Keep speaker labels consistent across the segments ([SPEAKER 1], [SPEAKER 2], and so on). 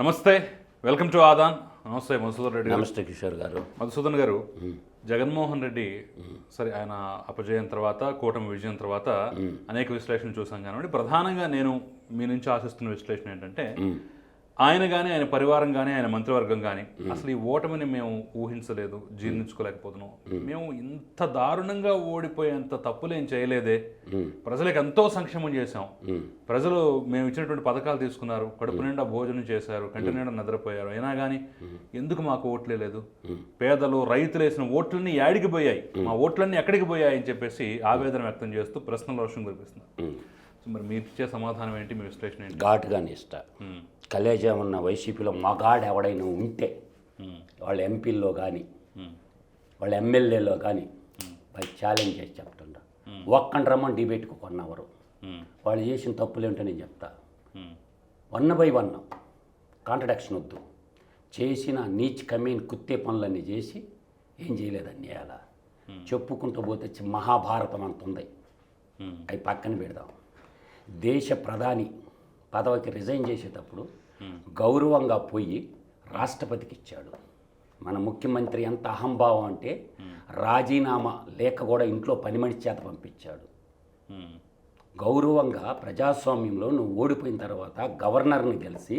[SPEAKER 1] నమస్తే welcome to Aadan. నమస్తే మధుసూదన్ రెడ్డి
[SPEAKER 2] నమస్తే కిషోర్ గారు.
[SPEAKER 1] మధుసూదన్ గారు జగన్మోహన్ రెడ్డి సరే ఆయన అపజయం తర్వాత కూటమి విజయం తర్వాత అనేక విశ్లేషణలు చూసాం కానివ్వండి. ప్రధానంగా నేను మీ నుంచి ఆశిస్తున్న విశ్లేషణ ఏంటంటే ఆయన కానీ ఆయన పరివారం కానీ ఆయన మంత్రివర్గం కానీ అసలు ఈ ఓటమిని మేము ఊహించలేదు జీర్ణించుకోలేకపోతున్నాం. మేము. ఇంత దారుణంగా ఓడిపోయేంత తప్పులేం చేయలేదే. ప్రజలకు ఎంతో సంక్షేమం చేశాం. ప్రజలు మేము ఇచ్చినటువంటి పథకాలు తీసుకున్నారు కడుపు నిండా భోజనం చేశారు కంటి నిండా నిద్రపోయారు. అయినా కానీ ఎందుకు మాకు ఓట్లే లేదు పేదలు రైతులు వేసిన ఓట్లన్నీ యాడికి పోయాయి. మా ఓట్లన్నీ ఎక్కడికి పోయాయి అని చెప్పేసి ఆవేదన వ్యక్తం చేస్తూ ప్రశ్నల వర్షం కురిపిస్తున్నారు. సో మరి మీరు ఇచ్చే సమాధానం ఏంటి? మీ విశ్లేషణ ఏంటి?
[SPEAKER 2] ఘాటుగానే ఇష్ట కలేజా ఉన్న వైసీపీలో మగాడు ఎవడైనా ఉంటే వాళ్ళ ఎంపీల్లో కానీ వాళ్ళ ఎమ్మెల్యేలో కానీ వాళ్ళు ఛాలెంజ్ చేసి చెప్తుండ్రు. ఒక్కండి రమ్మని డిబేట్కి కొన్నవరు? వాళ్ళు చేసిన తప్పులేంటో నేను చెప్తా. వన్ బై వన్ కాంట్రడక్షన్ వద్దు. చేసిన నీచ్ కమీన్ కుత్తే పనులన్నీ చేసి ఏం చేయలేదని చేయాల చెప్పుకుంటూ పోతే మహాభారతం అంత ఉంది. అవి పక్కన పెడదాం. దేశ ప్రధాని పదవికి రిజైన్ చేసేటప్పుడు గౌరవంగా పోయి రాష్ట్రపతికి ఇచ్చాడు. మన ముఖ్యమంత్రి ఎంత అహంభావం అంటే రాజీనామా లేఖ కూడా ఇంట్లో పని మనిషి చేత పంపించాడు. గౌరవంగా ప్రజాస్వామ్యంలో నువ్వు ఓడిపోయిన తర్వాత గవర్నర్ని కలిసి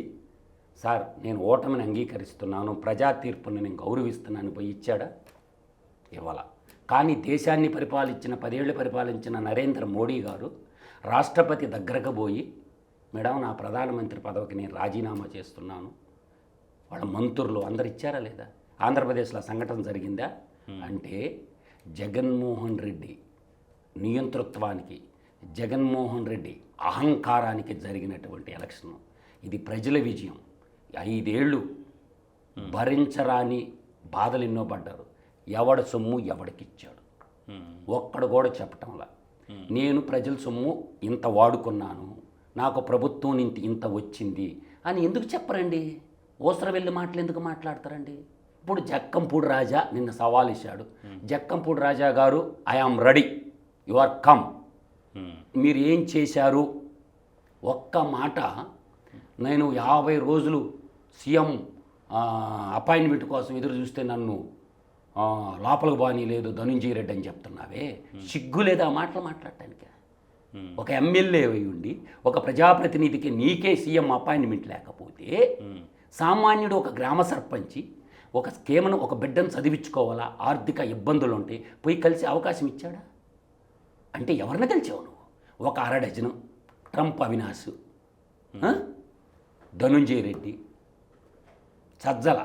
[SPEAKER 2] సార్ నేను ఓటమిని అంగీకరిస్తున్నాను ప్రజా తీర్పుని నేను గౌరవిస్తున్నాను పోయి ఇచ్చాడా? ఇవ్వాల. కానీ దేశాన్ని పరిపాలించిన పదేళ్ళు పరిపాలించిన నరేంద్ర మోడీ గారు రాష్ట్రపతి దగ్గరకు పోయి మేడం నా ప్రధానమంత్రి పదవికి నేను రాజీనామా చేస్తున్నాను. వాళ్ళ మంత్రులు అందరు ఇచ్చారా లేదా? ఆంధ్రప్రదేశ్లో సంఘటన జరిగిందా? అంటే జగన్మోహన్ రెడ్డి నియంతృత్వానికి జగన్మోహన్ రెడ్డి అహంకారానికి జరిగినటువంటి ఎలక్షన్. ఇది ప్రజల విజయం. ఐదేళ్ళు భరించరాని బాధలు ఎన్నో పడ్డారు. ఎవడ సొమ్ము ఎవడికిచ్చాడు? ఒక్కడు కూడా చెప్పటంలా. నేను ప్రజల సొమ్ము ఇంత వాడుకున్నాను. నాకు ప్రభుత్వం ఇంత ఇంత వచ్చింది అని ఎందుకు చెప్పరండి? ఓసర వెళ్ళి మాటలు ఎందుకు మాట్లాడతారండి? ఇప్పుడు జక్కంపూడి రాజా నిన్న సవాల్ ఇచ్చాడు జక్కంపూడి రాజా గారు I am ready you are come మీరు ఏం చేశారు? ఒక్క మాట నేను యాభై రోజులు సీఎం అపాయింట్మెంట్ కోసం ఎదురు చూస్తే నన్ను లోపలికి బాని లేదు ధనుంజయ రెడ్డి అని చెప్తున్నావే. సిగ్గు లేదా ఆ మాటలు మాట్లాడటానికి. ఒక ఎమ్మెల్యే అయి ఉండి ఒక ప్రజాప్రతినిధికి నీకే సీఎం అపాయింట్మెంట్ లేకపోతే
[SPEAKER 1] ఉమ్,
[SPEAKER 2] సామాన్యుడు ఒక గ్రామ సర్పంచి ఒక స్కీమను ఒక బిడ్డను చదివించుకోవాలా? ఆర్థిక ఇబ్బందులు ఉంటే పోయి కలిసి అవకాశం ఇచ్చాడా? అంటే ఎవరిని కలిసావు నువ్వు? ఒక అర డజను. ట్రంప్ అవినాష్. ఆ? ధనుంజయ రెడ్డి. సజ్జల.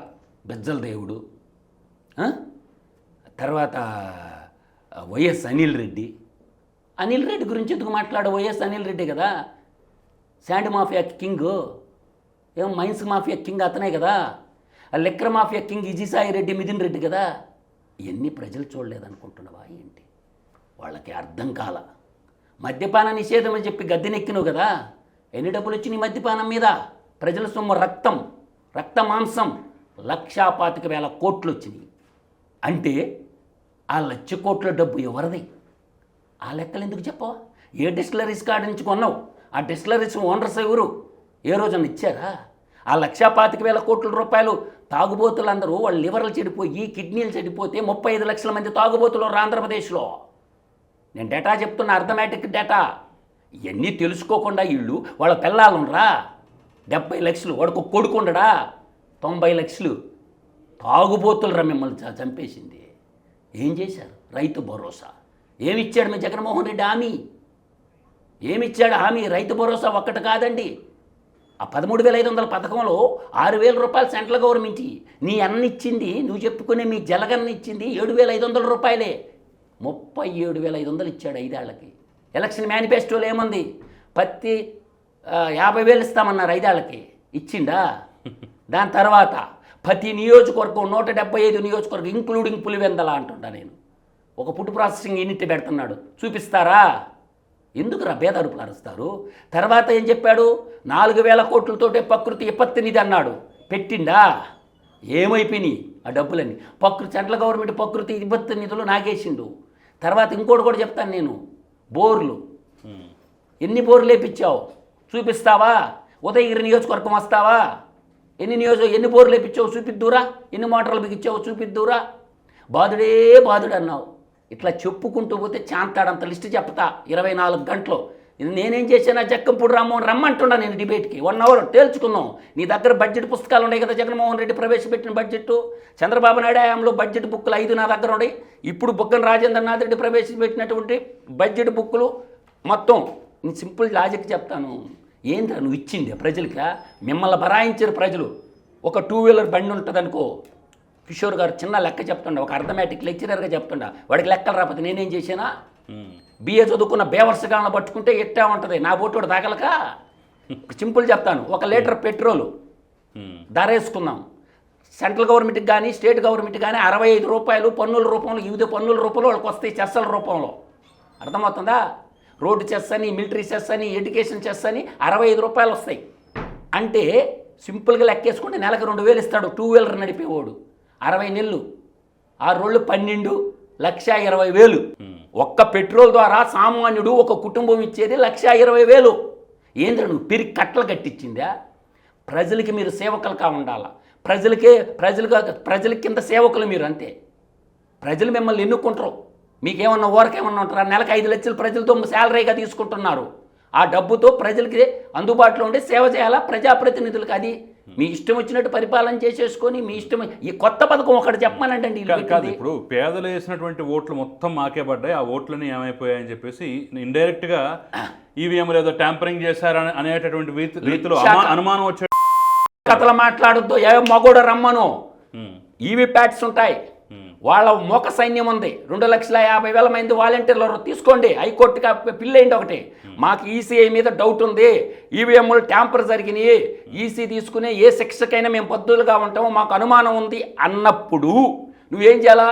[SPEAKER 2] బెజ్జల దేవుడు? తర్వాత వైఎస్ అనిల్ రెడ్డి. అనిల్ రెడ్డి గురించి ఎందుకు మాట్లాడు? వైఎస్ అనిల్ రెడ్డి కదా. Sand mafia king. ఏం మైన్స్ మాఫియా కింగ్ అతనే కదా. ఆ లెక్కర మాఫియా కింగ్ ఇజిసాయి రెడ్డి మిథున్ రెడ్డి కదా. ఇవన్నీ ప్రజలు చూడలేదనుకుంటున్నావా ఏంటి? వాళ్ళకి అర్థం కాల. మద్యపాన నిషేధం అని చెప్పి గద్దెనెక్కినావు కదా. ఎన్ని డబ్బులు వచ్చినాయి మద్యపానం మీద? ప్రజల సొమ్ము రక్తం రక్త మాంసం. లక్షా పాతిక వేల కోట్లు వచ్చినాయి. అంటే ఆ లక్ష కోట్ల డబ్బు ఎవరిది? ఆ లెక్కలు ఎందుకు చెప్పవా? ఏ డిస్టిలరీస్ కాడ నుంచి కొన్నావు? ఆ డిస్టిలరీస్ ఓనర్స్ ఎవరు? ఏ రోజున ఇచ్చారా? ఆ లక్షా పాతిక వేల కోట్ల రూపాయలు తాగుబోతులందరూ వాళ్ళ లివర్లు చెడిపోయి కిడ్నీలు చెడిపోతే ముప్పై ఐదు లక్షల మంది తాగుబోతులు ఆంధ్రప్రదేశ్లో. నేను డేటా చెప్తున్న అర్థమేటిక్ డేటా. ఇవన్నీ తెలుసుకోకుండా వీళ్ళు వాళ్ళ పిల్లలుండ్రా డెబ్బై లక్షలు వాడుకు కొడుకుండడా కొడుకు తొంభై లక్షలు తాగుబోతులరా మిమ్మల్ని చంపేసింది. ఏం చేశారు? రైతు భరోసా. ఏమిచ్చాడు మీ జగన్మోహన్ రెడ్డి హామీ? ఏమిచ్చాడు హామీ? రైతు భరోసా ఒక్కటి కాదండి. ఆ పదమూడు వేల ఐదు వందల పథకంలో ఆరు వేల రూపాయలు సెంట్రల్ గవర్నమెంట్ నీ అన్నిచ్చింది నువ్వు చెప్పుకునే మీ జలగన్న ఇచ్చింది ఏడు వేల ఐదు వందల రూపాయలే. ముప్పై ఏడు వేల ఐదు వందలు ఇచ్చాడు ఐదేళ్ళకి. ఎలక్షన్ మేనిఫెస్టోలో ఏముంది? పత్తి యాభై వేలు ఇస్తామన్నారు ఐదేళ్ళకి. ఇచ్చిండా? దాని తర్వాత ప్రతి నియోజకవర్గం నూట డెబ్బై ఐదు నియోజకవర్గం ఇంక్లూడింగ్ పులివెందల అంటుంటా నేను. ఒక ఫుడ్ ప్రాసెసింగ్ యూనిట్ పెడుతున్నాడు? చూపిస్తారా? ఎందుకురా భేదాడుపులు అరుస్తారు? తర్వాత ఏం చెప్పాడు? నాలుగు వేల కోట్లతోటే ప్రకృతి విపత్తినిది అన్నాడు. పెట్టిండా? ఏమైపోయినాయి ఆ డబ్బులన్నీ? ప్రకృతి సెంట్రల్ గవర్నమెంట్ ప్రకృతి విపత్తి నిధులు నాగేసిండు. తర్వాత ఇంకోటి కూడా చెప్తాను నేను. బోర్లు. ఎన్ని బోర్లు వేపించావు? చూపిస్తావా? ఉదయగిరి నియోజకవర్గం వస్తావా? ఎన్ని నియోజక ఎన్ని బోర్లు వేపించావు? చూపిద్దురా. ఎన్ని మోటార్లు బిగించావు చూపిద్దురా. బాధుడే బాధుడు అన్నావు. ఇట్లా చెప్పుకుంటూ పోతే చాంతాడంత లిస్టు చెప్తా ఇరవై నాలుగు గంటలు. నేనేం చేశానా? జక్కంపూడి రామ్మోహన్ రమ్మంటున్నా నేను డిబేట్కి. One hour తేల్చుకుందాం. నీ దగ్గర బడ్జెట్ పుస్తకాలు ఉన్నాయి కదా జగన్మోహన్ రెడ్డి ప్రవేశపెట్టిన బడ్జెట్ చంద్రబాబు నాయుడు హయాంలో బడ్జెట్ బుక్కులు ఐదు నా దగ్గర ఉన్నాయి. ఇప్పుడు బుక్కన రాజేంద్రనాథ్ రెడ్డి ప్రవేశపెట్టినటువంటి బడ్జెట్ బుక్కులు మొత్తం. నేను సింపుల్ లాజిక్ చెప్తాను. ఏంద్రా నువ్వు ఇచ్చింది ప్రజలకి మిమ్మల్ని బరాయించారు ప్రజలు. ఒక టూ వీలర్ బండి ఉంటుంది అనుకో కిషోర్ గారు చిన్న లెక్క చెప్తుండ ఒక అర్థమెటిక్ లెక్చరర్గా చెప్తుండ. వాడికి లెక్కలు రాకపోతే నేనేం
[SPEAKER 1] ఉమ్.
[SPEAKER 2] బిఏ చదువుకున్న బేవర్స్ గాలను పట్టుకుంటే ఎట్టా ఉంటుంది? నా బోటోడు తాగలక? సింపుల్ చెప్తాను. ఒక లీటర్ పెట్రోలు. ధర వేసుకుందాం. సెంట్రల్ గవర్నమెంట్కి కానీ స్టేట్ గవర్నమెంట్ కానీ అరవై ఐదు రూపాయలు పన్నుల రూపంలో వివిధ పన్నుల రూపంలో వాళ్ళకి వస్తాయి చెస్సల రూపంలో. అర్థమవుతుందా? రోడ్డు చెస్ అని మిలిటరీ చెస్ అని ఎడ్యుకేషన్ చెస్ అని అరవై ఐదు రూపాయలు వస్తాయి. అంటే సింపుల్గా లెక్కేసుకుంటే నెలకు రెండు వేలు ఇస్తాడు టూ వీలర్ నడిపేవాడు. అరవై నెలలు ఆరు రోజులు పన్నెండు లక్ష ఇరవై వేలు. ఒక్క పెట్రోల్ ద్వారా సామాన్యుడు ఒక కుటుంబం ఇచ్చేది లక్ష ఇరవై వేలు. ఏంద్ర నువ్వు పిరికి కట్టలు కట్టించిందా? ప్రజలకి మీరు సేవకులుగా ఉండాలా? ప్రజలకే ప్రజలుగా ప్రజల కింద సేవకులు మీరు అంతే. ప్రజలు మిమ్మల్ని ఎన్నుకుంటారు. మీకేమన్నా ఊరకేమన్నా ఉంటారా? నెలకు ఐదు లక్షలు ప్రజలతో శాలరీగా తీసుకుంటున్నారు. ఆ డబ్బుతో ప్రజలకి అందుబాటులో ఉండి సేవ చేయాలా? ప్రజాప్రతినిధులకు అది మీ ఇష్టం వచ్చినట్టు పరిపాలన చేసేసుకొని మీ ఇష్టం ఈ కొత్త పథకం ఒకటి చెప్పమనండి
[SPEAKER 1] కాదు. ఇప్పుడు పేదలు వేసినటువంటి ఓట్లు మొత్తం మాకే పడ్డాయి ఆ ఓట్లని ఏమైపోయాయని చెప్పేసి ఇండైరెక్ట్గా ఈవీఎం ఏదో ట్యాంపరింగ్ చేశారని అనేటటువంటి రీతి- రీతిలో అనుమానం వచ్చే
[SPEAKER 2] కథలు మాట్లాడొద్దు ఏ మగోడు రమ్మను. ఈవీ ప్యాట్స్ ఉంటాయి. వాళ్ళ మోక సైన్యం ఉంది. రెండు లక్షల యాభై వేల మంది వాలంటీర్లు తీసుకోండి. హైకోర్టుకి పిల్లేయండి ఒకటి? మాకు ఈసీఐ మీద డౌట్ ఉంది. ఈవీఎంలు ట్యాంపర్ జరిగినాయి. ఈసీ తీసుకునే ఏ శిక్షకైనా మేము పద్ధతులుగా ఉంటామో. మాకు అనుమానం ఉంది అన్నప్పుడు నువ్వేం చేయాలా?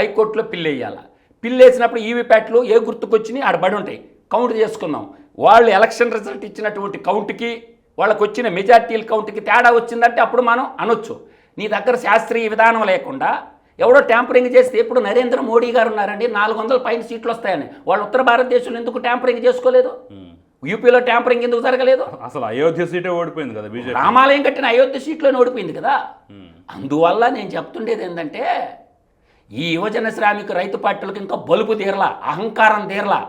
[SPEAKER 2] హైకోర్టులో పిల్లేయాలా పిల్లేసినప్పుడు ఈవీప్యాట్లు ఏ గుర్తుకొచ్చినాయి ఆడ బడి ఉంటాయి. కౌంట్ చేసుకుందాం. వాళ్ళు ఎలక్షన్ రిజల్ట్ ఇచ్చినటువంటి కౌంట్కి వాళ్ళకి వచ్చిన మెజార్టీల కౌంట్కి తేడా వచ్చిందంటే అప్పుడు మనం అనొచ్చు. నీ దగ్గర శాస్త్రీయ విధానం లేకుండా ఎవడో ట్యాంపరింగ్ చేస్తే ఇప్పుడు నరేంద్ర మోడీ గారు ఉన్నారండి? నాలుగు వందల పైన సీట్లు వస్తాయని. వాళ్ళు ఉత్తర భారతదేశంలో ఎందుకు ట్యాంపరింగ్ చేసుకోలేదు. యూపీలో ట్యాంపరింగ్ ఎందుకు జరగలేదు?
[SPEAKER 1] అసలు అయోధ్య సీటే ఓడిపోయింది కదా బీజేపీ.
[SPEAKER 2] రామాలయం కట్టిన అయోధ్య సీట్లోనే ఓడిపోయింది కదా. అందువల్ల నేను చెప్తుండేది ఏంటంటే ఈ యువజన శ్రామిక రైతు పార్టీలకు ఇంకా బలుపు తీరలా అహంకారం తీరలా